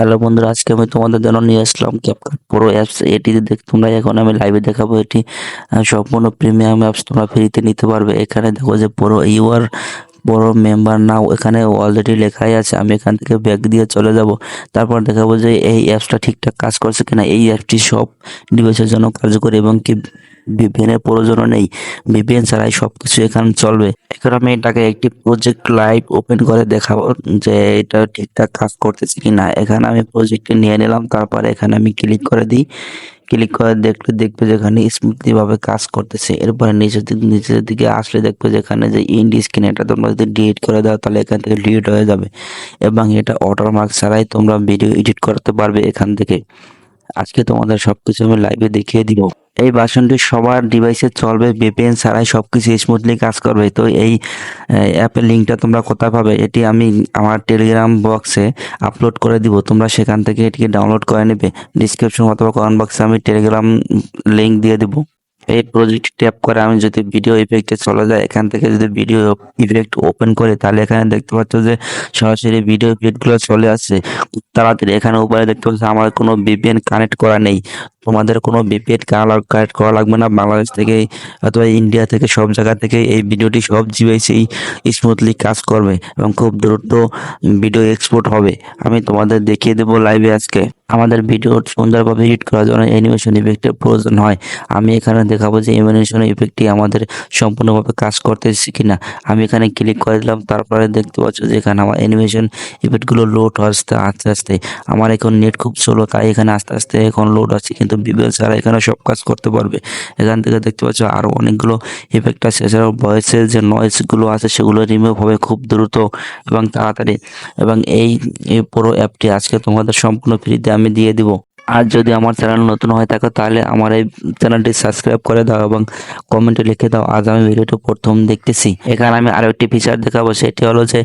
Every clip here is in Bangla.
হ্যালো বন্ধুরা, আজকে আমি তোমাদের জন্য নিয়ে আসলাম ক্যাপকাট প্রো অ্যাপস এটি দেখ তোমরা এখন আমি লাইভে দেখাবো, এটি সম্পূর্ণ প্রিমিয়াম অ্যাপস তোমরা ফ্রিতে নিতে পারবে। এখানে দেখো যে প্রো ইউ আর বড় মেম্বার নাও এখানে অলরেডি লেখাই আছে। আমি এখান থেকে ব্যাগ দিয়ে চলে যাব। তারপর দেখাবো যে এই অ্যাপসটা ঠিকঠাক কাজ করছে কিনা। এই অ্যাপটি সব ডিভাইসের জন্য কার্যকরী এবং কি ভিপিএনের প্রয়োজনও নেই। ভিপিএন ছাড়াই সব কিছু এখানে চলবে। এখন আমি এটাকে একটি প্রজেক্ট লাইভ ওপেন করে দেখাবো যে এটা ঠিকঠাক কাজ করতেছে কিনা। এখানে আমি প্রজেক্টটি নিয়ে নিলাম, তারপরে এখানে আমি ক্লিক করে দিই। ক্লিক করে দেখলে দেখবে যেখানে স্মুথলি ভাবে কাজ করতেছে। এরপরে নিচের দিকে নিচের দিকে আসলে দেখবে যেখানে যে ইন্ডি স্ক্রিন এটা তোমরা যদি ডিলিট করে দাও, তাহলে এখান থেকে ডিলিট হয়ে যাবে। এবং এটা ওয়াটারমার্ক ছাড়াই তোমরা ভিডিও এডিট করতে পারবে এখান থেকে। আজকে তোমাদের সবকিছু আমি লাইভে দেখিয়ে দিব। এই ভার্সনটি সবার ডিভাইসে চলবে VPN ছাড়াই সব কিছু স্মুথলি কাজ করবে। তো এই অ্যাপের লিঙ্কটা তোমরা কোথায় পাবে, এটি আমি আমার টেলিগ্রাম বক্সে আপলোড করে দিব। তোমরা সেখান থেকে এটিকে ডাউনলোড করে নেবে। ডিসক্রিপশন অথবা কমেন্ট বক্সে আমি টেলিগ্রাম লিঙ্ক দিয়ে দেবো। এই প্রজেক্ট ট্যাপ করে আমি যদি ভিডিও ইফেক্টে চলে যায়, এখান থেকে যদি ভিডিও ইফেক্ট ওপেন করি, তাহলে এখানে দেখতে পাচ্ছ যে সরাসরি ভিডিও ইফেক্টগুলো চলে আসছে। তাড়াতাড়ি এখানে উপরে দেখতে পাচ্ছ আমার কোনো ভিপিএন কানেক্ট করা নেই। তোমাদের কোনো ভিপিএন কানেক্ট করা লাগবে না। বাংলাদেশ থেকে অথবা ইন্ডিয়া থেকে সব জায়গা থেকে এই ভিডিওটি সব জিবিআইসেই স্মুথলি কাজ করবে এবং খুব দ্রুত ভিডিও এক্সপোর্ট হবে। আমি তোমাদের দেখিয়ে দেবো লাইভে আজকে। আমাদের ভিডিও সুন্দরভাবে এডিট করার জন্য অ্যানিমেশন ইফেক্টের প্রয়োজন হয়। আমি এখানে দেখাবো যে অ্যানিমেশন ইফেক্টটি আমাদের সম্পূর্ণভাবে কাজ করতেছে কিনা। আমি এখানে ক্লিক করে দিলাম, তারপরে দেখতে পাচ্ছ যে এখানে আমার অ্যানিমেশন ইফেক্টগুলো লোড আসতে আস্তে আস্তে। আমার এখন নেট খুব স্লো তাই এখানে আস্তে আস্তে এখন লোড আছে কিন্তু বিবেল ছাড়া এখানে সব কাজ করতে পারবে। এখান থেকে দেখতে পাচ্ছ আরও অনেকগুলো ইফেক্ট আছে। এছাড়াও ভয়েসের যে নয়েসগুলো আছে, সেগুলো রিমুভ হবে খুব দ্রুত এবং তাড়াতাড়ি। এবং এই পুরো অ্যাপটি আজকে তোমাদের সম্পূর্ণ ফ্রিতে আমি দিয়ে দিব। আর যদি আমার চ্যানেল নতুন হয়ে থাকে, তাহলে আমার এই চ্যানেলটি সাবস্ক্রাইব করে দাও এবং কমেন্টে লিখে দাও, আজ আমি ভিডিওটি প্রথম দেখতেছি। এখানে আমি আরও একটি ফিচার দেখাবো, সেটি হলো যে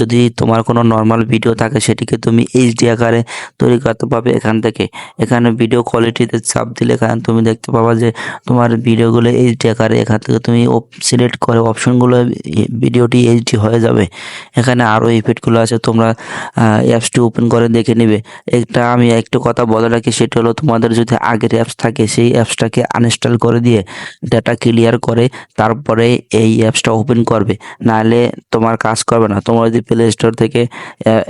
যদি তোমার কোনো নর্মাল ভিডিও থাকে, সেটিকে তুমি এইচডি আকারে তৈরি করতে পারবে এখান থেকে। এখানে ভিডিও কোয়ালিটিতে চাপ দিলে এখানে তুমি দেখতে পাবা যে, তোমার ভিডিওগুলো এইচডি আকারে এখান থেকে তুমি সিলেক্ট করে অপশনগুলো ভিডিওটি এইচডি হয়ে যাবে। এখানে আরও ইফেক্টগুলো আছে, তোমরা অ্যাপসটি ওপেন করে দেখে নেবে। একটা আমি একটু কথা বলে রাখি সেটা হলো তোমাদের যদি আগের অ্যাপস থাকে, সেই অ্যাপসটাকে আনইনস্টল করে দিয়ে ডাটা ক্লিয়ার করে তারপরে এই অ্যাপসটা ওপেন করবে। নাহলে তোমার কাজ করবে না। তোমার যদি প্লে স্টোর থেকে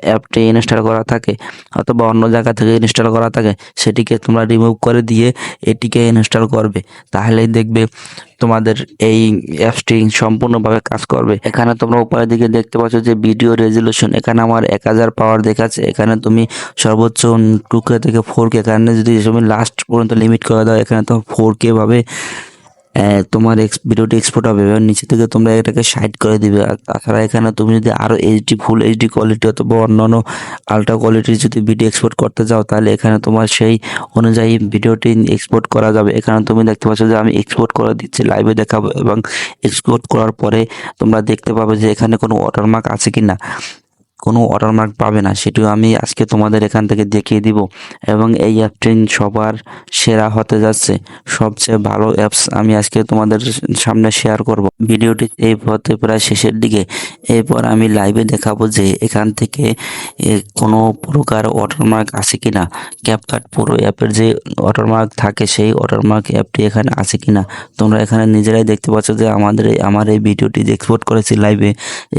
অ্যাপটি ইনস্টল করা থাকে অথবা অন্য জায়গা থেকে ইনস্টল করা থাকে, সেটিকে তোমরা রিমুভ করে দিয়ে এটিকে ইনস্টল করবে। তাহলেই দেখবে তোমাদের এই অ্যাপসটি সম্পূর্ণভাবে কাজ করবে। এখানে তোমরা উপরের দিকে দেখতে পাচ্ছ যে ভিডিও রেজলিউশন এখানে আমার এক হাজার পাওয়ার দেখাচ্ছে। এখানে তুমি সর্বোচ্চ টু কে থেকে ফোর কে এখানে যদি তুমি লাস্ট পর্যন্ত লিমিট করে দাও, এখানে তো ফোর কে ভাবে তোমার এক্স ভিডিওটি এক্সপোর্ট হবে। এবার নিচে থেকে তোমরা এটাকে সাইড করে দিবে। আর তাছাড়া এখানে তুমি যদি আরও এইচডি ফুল এইচডি কোয়ালিটি অথবা অন্যান্য আলট্রা কোয়ালিটির যদি ভিডিও এক্সপোর্ট করতে যাও, তাহলে এখানে তোমার সেই অনুযায়ী ভিডিওটি এক্সপোর্ট করা যাবে। এখানে তুমি দেখতে পাচ্ছ যে আমি এক্সপোর্ট করে দিচ্ছি লাইভে দেখাবো এবং এক্সপোর্ট করার পরে তোমরা দেখতে পাবে যে এখানে কোনো ওয়াটারমার্ক আছে কি না কোনো ওয়াটারমার্ক পাবে না, সেটিও আমি আজকে তোমাদের এখান থেকে দেখিয়ে দিব। এবং এই অ্যাপটি সবার সেরা হতে যাচ্ছে। সবচেয়ে ভালো অ্যাপস আমি আজকে তোমাদের সামনে শেয়ার করব। ভিডিওটি এই পথে প্রায় শেষের দিকে। এরপর আমি লাইভে দেখাবো যে এখান থেকে কোনো প্রকার ওয়াটারমার্ক আছে কিনা। ক্যাপকাট পুরো অ্যাপের যে ওয়াটারমার্ক থাকে, সেই ওয়াটারমার্ক অ্যাপটি এখানে আছে কি না তোমরা এখানে নিজেরাই দেখতে পাচ্ছ যে আমাদের আমার এই ভিডিওটি এক্সপোর্ট করেছি লাইভে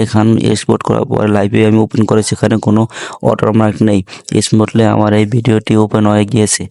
এখান এক্সপোর্ট করার পর লাইভে আমি করে সেখানে কোনো ওয়াটারমার্ক নেই। স্মুথলি আমার এই ভিডিওটি ওপেন হয়ে গিয়েছে।